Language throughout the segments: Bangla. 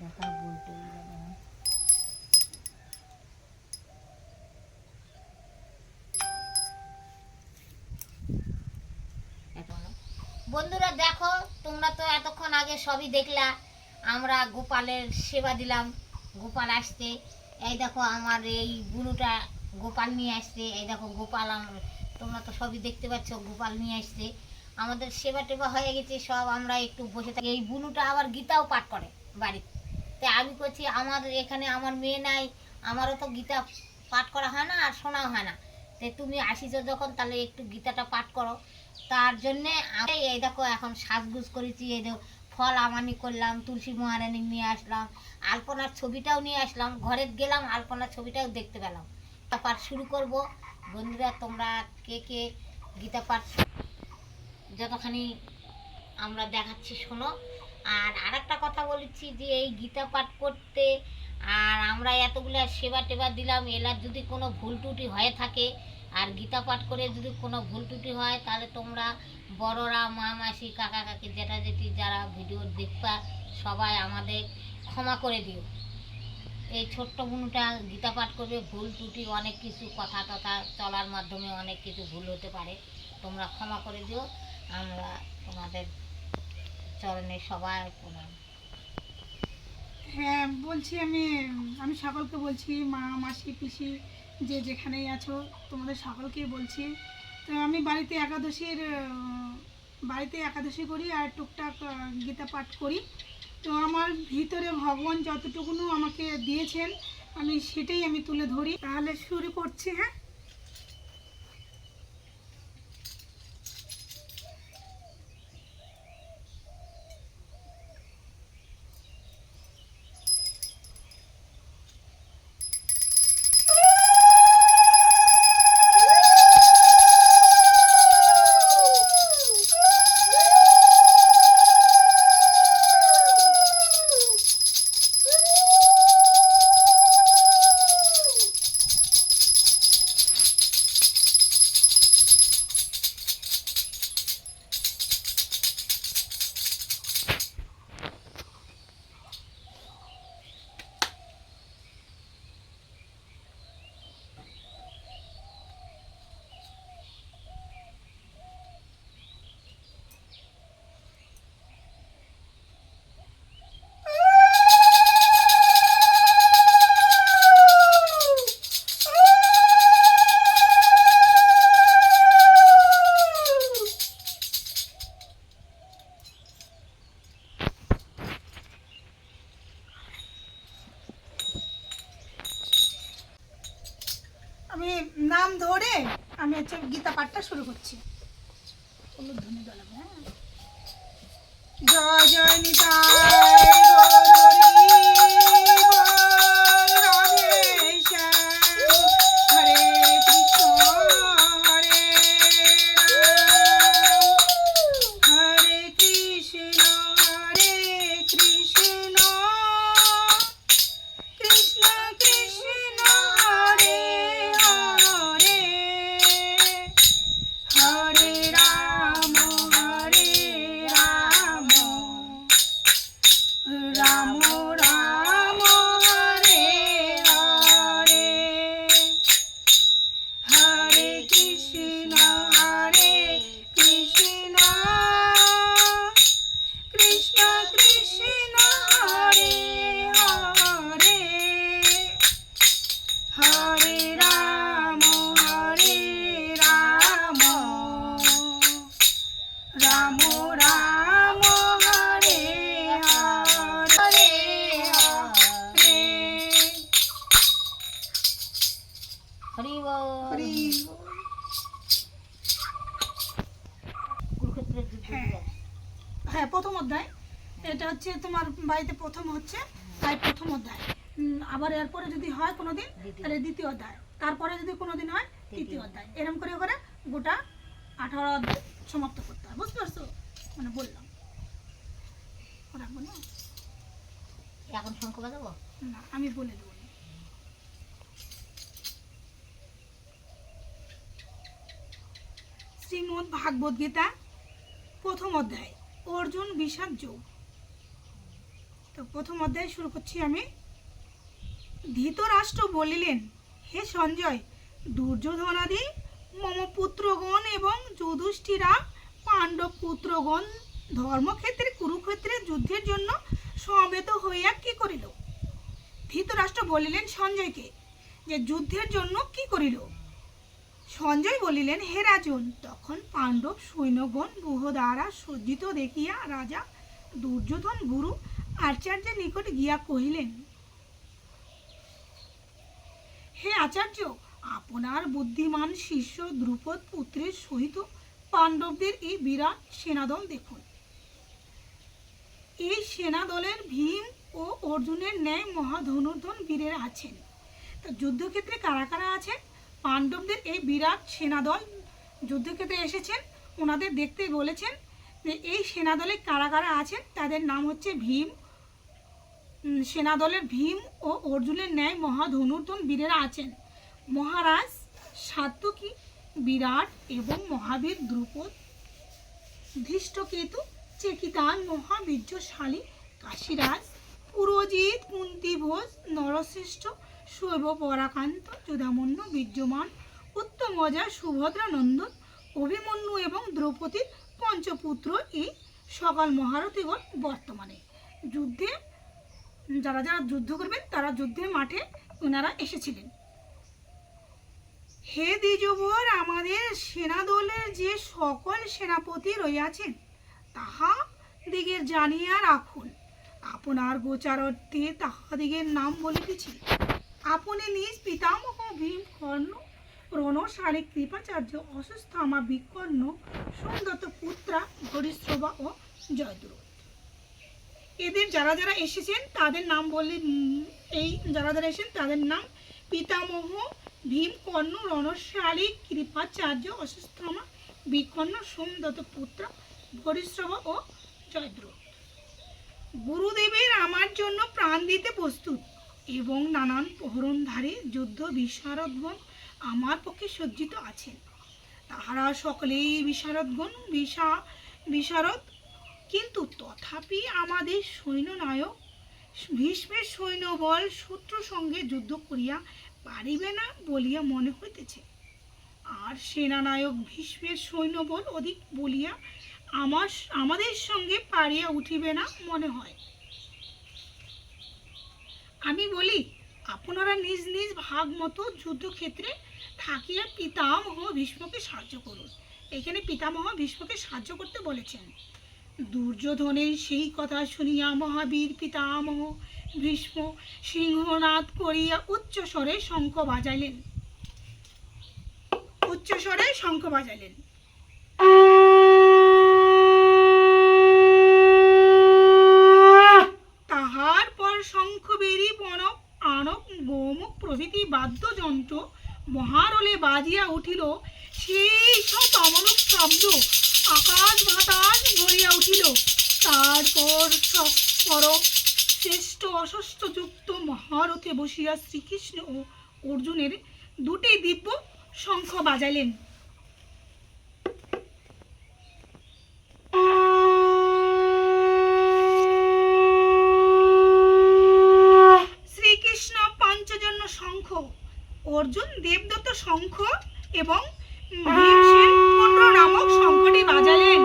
দেখা বলতে বন্ধুরা দেখো, তোমরা তো এতক্ষণ আগে সবই দেখলা। আমরা গোপালের সেবা দিলাম, গোপাল আসতে এই দেখো আমার এই বুনুটা গোপাল নিয়ে আসছে। এই দেখো গোপাল তোমরা তো সবই দেখতে পাচ্ছ, গোপাল নিয়ে আসছে। আমাদের সেবা টেবা হয়ে গেছে, সব আমরা একটু বসে থাকি। এই বুনুটা আবার গীতাও পাঠ করে বাড়িতে। তাই আমি করছি আমার এখানে আমার মেয়ে নাই, আমারও তো গীতা পাঠ করা হয় না আর শোনাও হয় না। তো তুমি আসিছো যখন, তাহলে একটু গীতাটা পাঠ করো। তার জন্যে আমি এই দেখো এখন সাজগুজ করেছি, এই দেখো ফল আমানি করলাম, তুলসী মহারানী নিয়ে আসলাম, আলপনার ছবিটাও নিয়ে আসলাম, ঘরে গেলাম, আলপনার ছবিটাও দেখতে পেলাম। গীতা পাঠ শুরু করব। বন্ধুরা, তোমরা কে কে গীতা পাঠ যতখানি আমরা দেখাচ্ছি, শোনো। আর আরেকটা কথা বলেছি যে, এই গীতা পাঠ করতে আর আমরা এতগুলো সেবা টেবা দিলাম, এলার যদি কোনো ভুল ত্রুটি হয়ে থাকে, আর গীতা পাঠ করে যদি কোনো ভুল ত্রুটি হয়, তাহলে তোমরা বড়রা, মা, মাসি, কাকা, কাকি, জেঠা, জেঠি যারা ভিডিও দেখবা, সবাই আমাদের ক্ষমা করে দিও। এই ছোট্ট বুনুটা গীতা পাঠ করবে, ভুল ত্রুটি, অনেক কিছু কথা টথা চলার মাধ্যমে অনেক কিছু ভুল হতে পারে, তোমরা ক্ষমা করে দিও। আমরা তোমাদের চরণে সবাই প্রণাম। হ্যাঁ বলছি আমি আমি সকলকে বলছি, মা, মাসি, পিসি, যে যেখানেই আছো, তোমাদের সকলকেই বলছি। তো আমি বাড়িতে একাদশীর বাড়িতে একাদশী করি আর টুকটাক গীতা পাঠ করি। তো আমার ভিতরে ভগবান যতটুকুনো আমাকে দিয়েছেন, আমি সেটাই আমি তুলে ধরি। তাহলে শুরু করছি হ্যাঁ? হলুদ ধনে হ্যাঁ? জয় জয় নিতাই হচ্ছে তোমার বাড়িতে প্রথম হচ্ছে তাই প্রথম অধ্যায়। আবার এরপরে যদি হয় কোনোদিন। তাহলে দ্বিতীয় অধ্যায়। তারপরে যদি কোনোদিন হয় তৃতীয়। অধ্যায়। এরকম করে করে গোটা আঠারো অধ্যায় সমাপ্ত করতে হয়। বুঝতে পারছ? মানে বললাম। রাখব না এখন শঙ্খ বাজাবো না আমি বলে দেবো শ্রীমদ ভাগবত গীতা প্রথম অধ্যায়। অর্জুন বিষাদ যোগ। তো প্রথম অধ্যায় শুরু করছি আমি। ধৃতরাষ্ট্র বলিলেন, হে সঞ্জয়, দুর্যোধনাদি, মম পুত্রগণ এবং যুধিষ্ঠিরা পাণ্ডব পুত্রগণ ধর্মক্ষেত্রে, কুরুক্ষেত্রে যুদ্ধের জন্য সমবেত হইয়া কি করিল? ধৃতরাষ্ট্র বলিলেন সঞ্জয়কে, যে যুদ্ধের জন্য কি করিল? সঞ্জয় বলিলেন, হে রাজন, তখন পাণ্ডব সৈন্যগণ বুহ দ্বারা সজ্জিত দেখিয়া রাজা, দুর্যোধন গুরু আচার্যের নিকট গিয়া কহিলেন, হে আচার্য, আপনার বুদ্ধিমান শিষ্য দ্রুপদ পুত্রের সহিত পাণ্ডবদের এই বিরাট সেনাদল দেখুন। এই সেনাদলের ভীম ও অর্জুনের ন্যায় মহাধনুর্ধন বীরের আছেন। তো যুদ্ধক্ষেত্রে কারা কারা আছে পাণ্ডবদের এই বিরাট সেনাদল যুদ্ধক্ষেত্রে এসেছেন। ওনাদের দেখতে বলেছেন যে, এই সেনাদলে কারা কারা আছেন? তাদের নাম হচ্ছে ভীম সেনাদলের ভীম ও অর্জুনের ন্যায় মহাধনুর্ধন বীরেরা আছেন। মহারাজ সাত্যকী, বিরাট এবং মহাবীর দ্রুপদ, ধৃষ্টকেতু, চেকিতান, মহাবীর্যশালী, কাশীরাজ, পুরোজিৎ, কুন্তিভোজ, নরশ্রেষ্ঠ শৈব পরাকান্ত, যোধামন্য, বীর্যমান, উত্তমজা, সুভদ্রানন্দন, অভিমন্যু এবং দ্রৌপদীর পঞ্চপুত্র এই সকল মহারথীগণ বর্তমানে। যুদ্ধে যারা যারা যুদ্ধ করবেন, তারা যুদ্ধের মাঠে ওনারা এসেছিলেন। হে দ্বিজবর, আমাদের সেনাদলের যে সকল সেনাপতি রইয়াছেন তাহা দিগের জানিয়া রাখুন। আপনার গোচারত্বে তাহাদিগের নাম বলিতেছি। আপনি নিজ পিতামহ ভীম কর্ণ রণশালী কৃপাচার্য অসুস্থামা বিকর্ণ, সুন্দত পুত্রা হরিশ্রবা ও জয়দ্রথ এদের যারা যারা এসেছেন, তাদের নাম বললে এই যারা যারা এসেছেন, তাদের নাম পিতামহ ভীম কর্ণ রণশালী, কৃপাচার্য অসুস্থমা বিকর্ণ সোমদত্ত পুত্র হরিশ্রবা ও জয়দ্রথ গুরুদেবের আমার জন্য প্রাণ দিতে প্রস্তুত এবং নানান প্রহরণধারী যুদ্ধ বিশারদগণ আমার পক্ষে সজ্জিত আছেন। তাহারা সকলেই বিশারদগণ, বিশা বিশারদ কিন্তু তথাপি আমাদের সৈন্যনায়ক ভীষ্মের সৈন্যবল শত্রু সঙ্গে যুদ্ধ করিয়া পারিবে না বলিয়া মনে হইতেছে। আর সেনানায়ক ভীষ্মের সৈন্যবল অধিক বলিয়া আমার আমাদের সঙ্গে পারিয়া উঠিবে না মনে হয়। আমি বলি, আপনারা নিজ নিজ ভাগ মতো যুদ্ধক্ষেত্রে থাকিয়া পিতামহ ভীষ্মকে সাহায্য করুন। এখানে পিতামহ ভীষ্মকে সাহায্য করতে বলেছেন। দুর্যোধনের সেই কথা শুনিয়া মহাবীর পিতামহ ভীষ্ম সিংহনাদ করিয়া উচ্চস্বরে শঙ্খ বাজাইলেন। উচ্চস্বরে শঙ্খ বাজাইলেন। তাহার পর শঙ্খ বেরি পণক আনক গোমুখ প্রভৃতি বাদ্যযন্ত্র মহারলে বাজিয়া উঠিল, সেই সব অমলক শব্দ আকাশ বাতাস ভরিয়া উঠিল। তারপর পর শ্রেষ্ঠ অশস্ত্র যুক্ত মহারথে বসিয়া শ্রীকৃষ্ণ ও অর্জুনের দুটি দিব্য শঙ্খ বাজাইলেন শ্রীকৃষ্ণ পঞ্চজন্য শঙ্খ অর্জুন দেবদত্ত শঙ্খ এবং ভীমসেন পুণ্ড নামক শঙ্খটি বাজালেন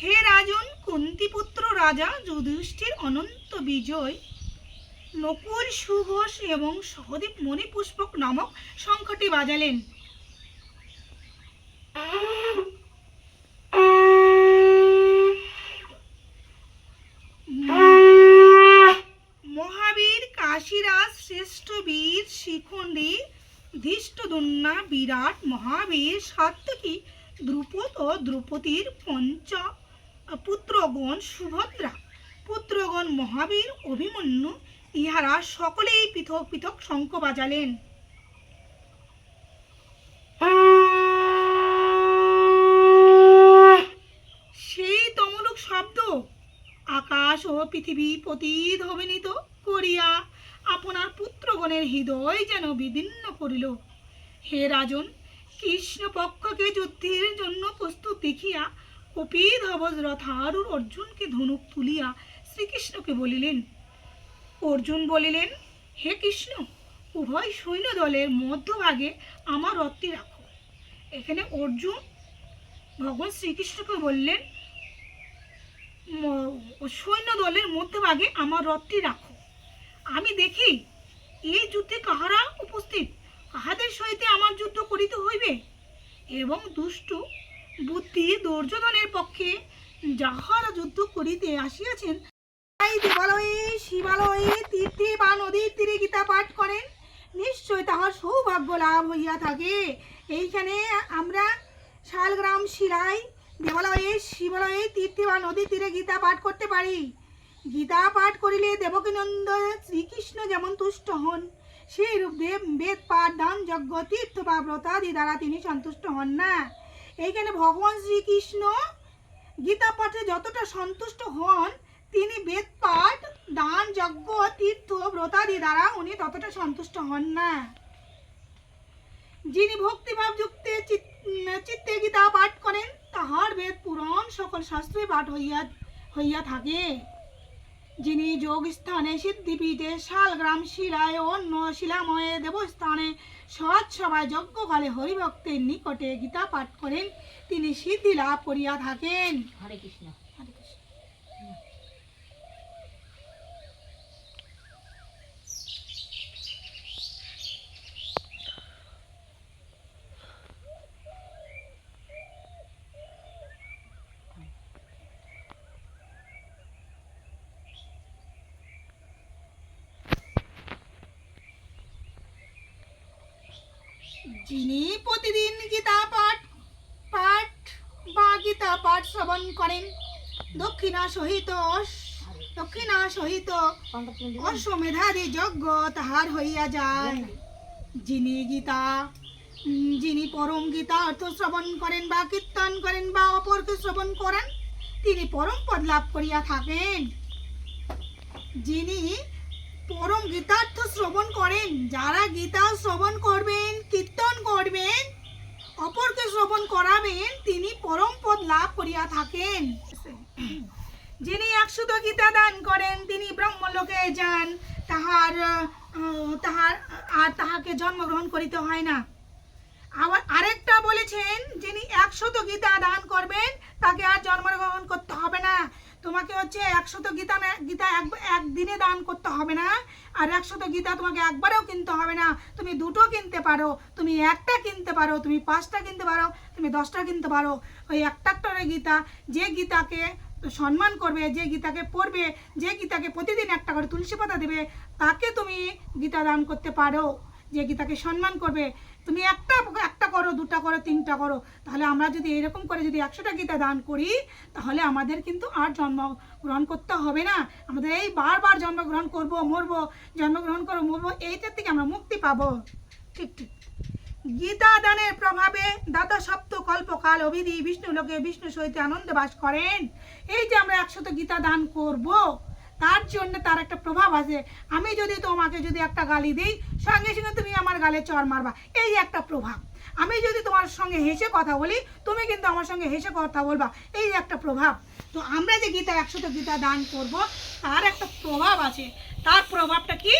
হে রাজন কুন্তিপুত্র রাজা যুধিষ্ঠির অনন্ত বিজয়, নকুল, সুঘোষ এবং সহদেব মণিপুষ্পক নামক শঙ্খটি বাজালেন। মহাবীর কাশীরাজ শ্রেষ্ঠ বীর শিখণ্ডী, ধৃষ্টদুন্না বিরাট মহাবীর সাত্যকী দ্রুপদ ও দ্রৌপদীর পঞ্চ পুত্রগণ সুভদ্রা। পুত্রগণ মহাবীর অভিমন্যু, ইহারা সকলেই পৃথক পৃথক শঙ্খ বাজালেন। সেই তমলুক শব্দ আকাশ ও পৃথিবী প্রতিধ্বনিত করিয়া। আপনার পুত্রগণের হৃদয় যেন বিদীর্ণ করিল। হে রাজন, কৃষ্ণপক্ষকে যুদ্ধের জন্য প্রস্তুত দেখিয়া কপিধবজ রথারুর অর্জুনকে ধনুক তুলিয়া শ্রীকৃষ্ণকে বলিলেন, অর্জুন বলিলেন, হে কৃষ্ণ, উভয় সৈন্য দলের মধ্যভাগে আমার রথটি রাখো। এখানে অর্জুন, ভগবান শ্রীকৃষ্ণকে বললেন সৈন্য দলের মধ্যভাগে আমার রথটি রাখো। আমি দেখি, এই যুদ্ধে কাহারা উপস্থিত, কাহাদের সহিতে আমার যুদ্ধ করিতে হইবে? এবং দুষ্টু, বুদ্ধি, দুর্যোধনের পক্ষে যাহারা যুদ্ধ করিতে আসিয়াছেন দেবালয়ে শিবালয়ে বা নদীর তীরে গীতা পাঠ করেন। তাহার লাভ হইয়া থাকে। এইখানে আমরা শালগ্রাম দেবালয়ে শিবালয়ে বা নদীর তীরে গীতা পাঠ করতে পারি। গীতা পাঠ করিলে শ্রীকৃষ্ণ যেমন তুষ্ট হন সেই রূপ দেব, বেদ পাঠ, দান, যজ্ঞ, তীর্থ বা ব্রতাদি দ্বারা তিনি সন্তুষ্ট হন না। এইখানে ভগবান শ্রীকৃষ্ণ গীতা পাঠে যতটা সন্তুষ্ট হন তিনি বেদ পাঠ দান, যজ্ঞ, তীর্থ, ব্রতাদি দ্বারা উনি ততটা সন্তুষ্ট হন না। যিনি ভক্তিভাব যুক্তে চিত্তে গীতা পাঠ করেন, তাহার বেদ পুরাণ সকল শাস্ত্রে পাঠ হইয়া হইয়া থাকে। যিনি যোগ স্থানে সিদ্ধিপীঠে শালগ্রাম শিলায় অন্য শিলাময়ে দেবস্থানে সৎ সভায় যজ্ঞকালে হরিভক্তের নিকটে গীতা পাঠ করেন, তিনি সিদ্ধি লাভ করিয়া থাকেন। হরে কৃষ্ণ হরে কৃষ্ণ। যিনি প্রতিদিন গীতা পাঠ পাঠ বা গীতা পাঠ শ্রবণ করেন, দক্ষিণা সহিত দক্ষিণা সহিত অশ্বমেধাদি যজ্ঞ তাহার হইয়া যায়। যিনি গীতা যিনি পরম গীতা অর্থ শ্রবণ করেন বা কীর্তন করেন বা অপরকে শ্রবণ করেন, তিনি পরম পদ লাভ করিয়া থাকেন। যিনি পরম গীতার্থ শ্রবণ করেন, যারা গীতা শ্রবণ করবেন শ্রবণ করাবেন, তিনি পরম পদ লাভ করিয়া থাকেন। যিনি একশত গীতা দান করেন, তিনি ব্রহ্মলোকে যান, তাহার তাহার, আর তাহাকে জন্মগ্রহণ করিতে হয় না। আবার আরেকটা বলেছেন, যিনি একশত গীতা দান করবেন, তাকে আর জন্মগ্রহণ করতে হবে না। তোমাকে হচ্ছে একশত গীতা গীতা এক, একদিনে দান করতে হবে না। আর একশত গীতা তোমাকে একবারেও কিনতে হবে না। তুমি দুটো কিনতে পারো, তুমি একটা কিনতে পারো, তুমি পাঁচটা কিনতে পারো, তুমি দশটা কিনতে পারো। ওই একটা একটা গীতা, যে গীতাকে সম্মান করবে, যে গীতাকে পড়বে, যে গীতাকে প্রতিদিন একটা করে তুলসী পাতা দেবে, তাকে তুমি গীতা দান করতে পারো। যে গীতাকে সম্মান করবে? তুমি একটা একটা করো, দুটা করো, তিনটা করো। তাহলে আমরা যদি এরকম করে যদি একশোটা গীতা দান করি, তাহলে আমাদের কিন্তু আর জন্মগ্রহণ করতে হবে না। আমাদের এই বারবার জন্মগ্রহণ করব, মরব, জন্মগ্রহণ করব, মরবো, এইটার থেকে আমরা মুক্তি পাবো। ঠিক ঠিক। গীতা দানের প্রভাবে দাদা সপ্ত কল্পকাল অভিধি বিষ্ণু লোকে বিষ্ণু সহিত আনন্দ বাস করেন। এই যে আমরা একশত গীতা দান করব তার জন্য তার একটা প্রভাব আছে। আমি যদি তোমাকে যদি একটা গালি দিই, সঙ্গে সঙ্গে তুমি আমার গালে চর মারবা। এই একটা প্রভাব। আমি যদি তোমার সঙ্গে হেসে কথা বলি, তুমি কিন্তু আমার সঙ্গে হেসে কথা বলবা। এই একটা প্রভাব। তো আমরা যে গীতা একশত গীতা দান করব, তার একটা প্রভাব আছে। তার প্রভাবটা কি?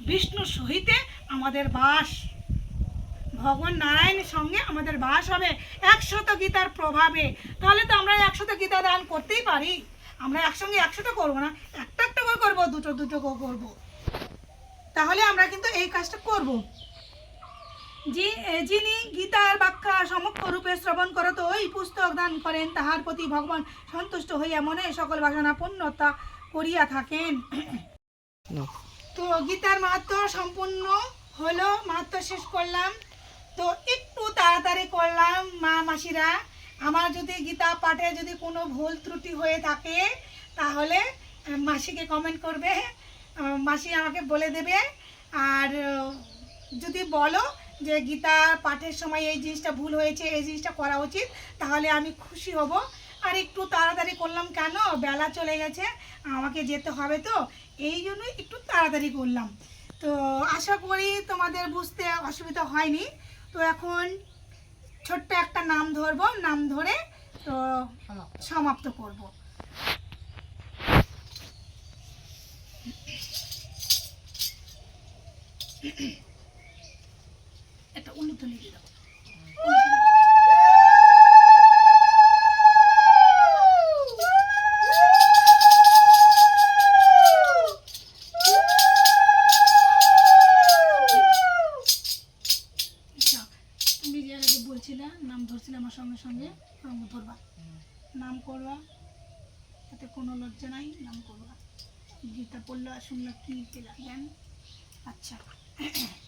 বিষ্ণুর সহিতে আমাদের বাস। ভগবান নারায়ণের সঙ্গে আমাদের বাস হবে একশত গীতার প্রভাবে। তাহলে তো আমরা একশত গীতা দান করতেই পারি। আমরা একসঙ্গে একশোটা করব না করব দুটো দুটো করে করব। তাহলে আমরা কিন্তু এই কাজটা করব। যিনি গীতার ব্যাখ্যা সমক্ষ রূপে শ্রবণ করত ওই পুস্তক দান করেন তাহার প্রতি ভগবান সন্তুষ্ট হইয়া মনে সকল বাসনা পূর্ণতা করিয়া থাকেন। তো গীতার মাহাত্ম সম্পূর্ণ হলো মাহাত্ম শেষ করলাম। তো একটু তাড়াতাড়ি করলাম মা মাসিরা। আমার যদি গীতা পাঠে যদি কোনো ভুল ত্রুটি হয়ে থাকে তাহলে মাসিকে কমেন্ট করবে মাসি আমাকে বলে দেবে। আর যদি বলো যে গীতা পাঠের সময় এই জিনিসটা ভুল হয়েছে, এই জিনিসটা করা উচিত, তাহলে আমি খুশি হব। আর একটু তাড়াতাড়ি করলাম কেন? বেলা চলে গেছে, আমাকে যেতে হবে তো, এই জন্যই একটু তাড়াতাড়ি করলাম। তো আশা করি তোমাদের বুঝতে অসুবিধা হয়নি। তো এখন ছোট্ট একটা নাম ধরবো, নাম ধরে তো সমাপ্ত করব। একটা উল্লুতলি দিয়ে দাও। বলছিলা, নাম ধরছিল আমার সঙ্গে সঙ্গে, রঙ ধরবা। নাম করবা, তাতে কোনো লজ্জা নাই, নাম করবা। গীতা পড়লা শুনলা কী পেলা আচ্ছা। Okay.